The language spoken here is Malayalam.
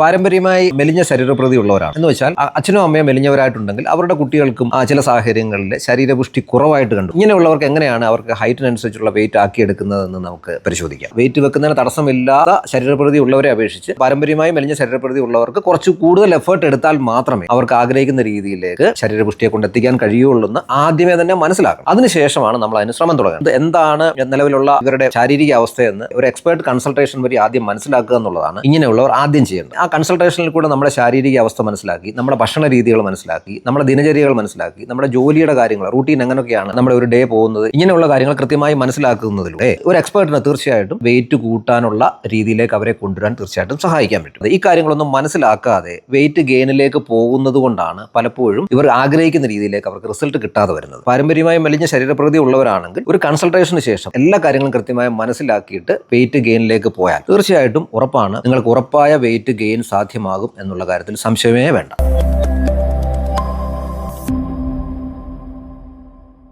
പാരമ്പര്യമായി മെലിഞ്ഞ ശരീരപ്രതി ഉള്ളവരാണ് എന്ന് വെച്ചാൽ അച്ഛനും അമ്മയും മെലിഞ്ഞവരായിട്ടുണ്ടെങ്കിൽ അവരുടെ കുട്ടികൾക്കും ചില സാഹചര്യങ്ങളിൽ ശരീരപുഷ്ടി കുറവായിട്ട് കണ്ടു. ഇങ്ങനെയുള്ളവർക്ക് എങ്ങനെയാണ് അവർക്ക് ഹൈറ്റിനനുസരിച്ചുള്ള വെയിറ്റ് ആക്കിയെടുക്കുന്നതെന്ന് നമുക്ക് പരിശോധിക്കാം. വെയിറ്റ് വെക്കുന്നതിന് തടസ്സമില്ലാത്ത ശരീരപ്രതി ഉള്ളവരെ അപേക്ഷിച്ച് പാരമ്പര്യമായി മെലിഞ്ഞ ശരീരപ്രതി ഉള്ളവർക്ക് കുറച്ച് കൂടുതൽ എഫേർട്ട് എടുത്താൽ മാത്രമേ അവർക്ക് ആഗ്രഹിക്കുന്ന രീതിയിലേക്ക് ശരീരപുഷ്ടിയെ കൊണ്ടെത്തിക്കാൻ കഴിയുള്ളൂ എന്ന് ആദ്യമേ തന്നെ മനസ്സിലാക്കണം. അതിനുശേഷമാണ് നമ്മൾ അതിന് ശ്രമം തുടങ്ങുന്നത്. എന്താണ് നിലവിലുള്ള ഇവരുടെ ശാരീരിക അവസ്ഥയെന്ന് ഒരു എക്സ്പേർട്ട് കൺസൾട്ടേഷൻ വഴി ആദ്യം മനസ്സിലാക്കുക എന്നുള്ളതാണ് ഇങ്ങനെയുള്ളവർ ആദ്യം ചെയ്യേണ്ടത്. കൺസൾട്ടേഷനിൽ കൂടെ നമ്മുടെ ശാരീരിക അവസ്ഥ മനസ്സിലാക്കി നമ്മുടെ ഭക്ഷണ രീതികൾ മനസ്സിലാക്കി നമ്മുടെ ദിനചര്യകൾ മനസ്സിലാക്കി നമ്മുടെ ജോലിയുടെ കാര്യങ്ങൾ റൂട്ടീൻ എങ്ങനെയൊക്കെയാണ് നമ്മുടെ ഒരു ഡേ പോകുന്നത് ഇങ്ങനെയുള്ള കാര്യങ്ങൾ കൃത്യമായി മനസ്സിലാക്കുന്നതിലൂടെ ഒരു എക്സ്പേർട്ടിന് തീർച്ചയായിട്ടും വെയിറ്റ് കൂട്ടാനുള്ള രീതിയിലേക്ക് അവരെ കൊണ്ടുവരാൻ തീർച്ചയായിട്ടും സഹായിക്കാൻ പറ്റും. ഈ കാര്യങ്ങളൊന്നും മനസ്സിലാക്കാതെ വെയിറ്റ് ഗെയിനിലേക്ക് പോകുന്നത് കൊണ്ടാണ് പലപ്പോഴും ഇവർ ആഗ്രഹിക്കുന്ന രീതിയിലേക്ക് അവർക്ക് റിസൾട്ട് കിട്ടാതെ വരുന്നത്. പാരമ്പര്യമായി മെലിഞ്ഞ ശരീരപ്രകൃതി ഉള്ളവരാണെങ്കിൽ ഒരു കൺസൾട്ടേഷന് ശേഷം എല്ലാ കാര്യങ്ങളും കൃത്യമായി മനസ്സിലാക്കിയിട്ട് വെയിറ്റ് ഗെയിനിലേക്ക് പോയാൽ തീർച്ചയായിട്ടും ഉറപ്പാണ്. നിങ്ങൾക്ക് ഉറപ്പായ വെയിറ്റ് ഗെയിൻ സാധ്യമാകും എന്നുള്ള കാര്യത്തിൽ സംശയമേ വേണ്ട.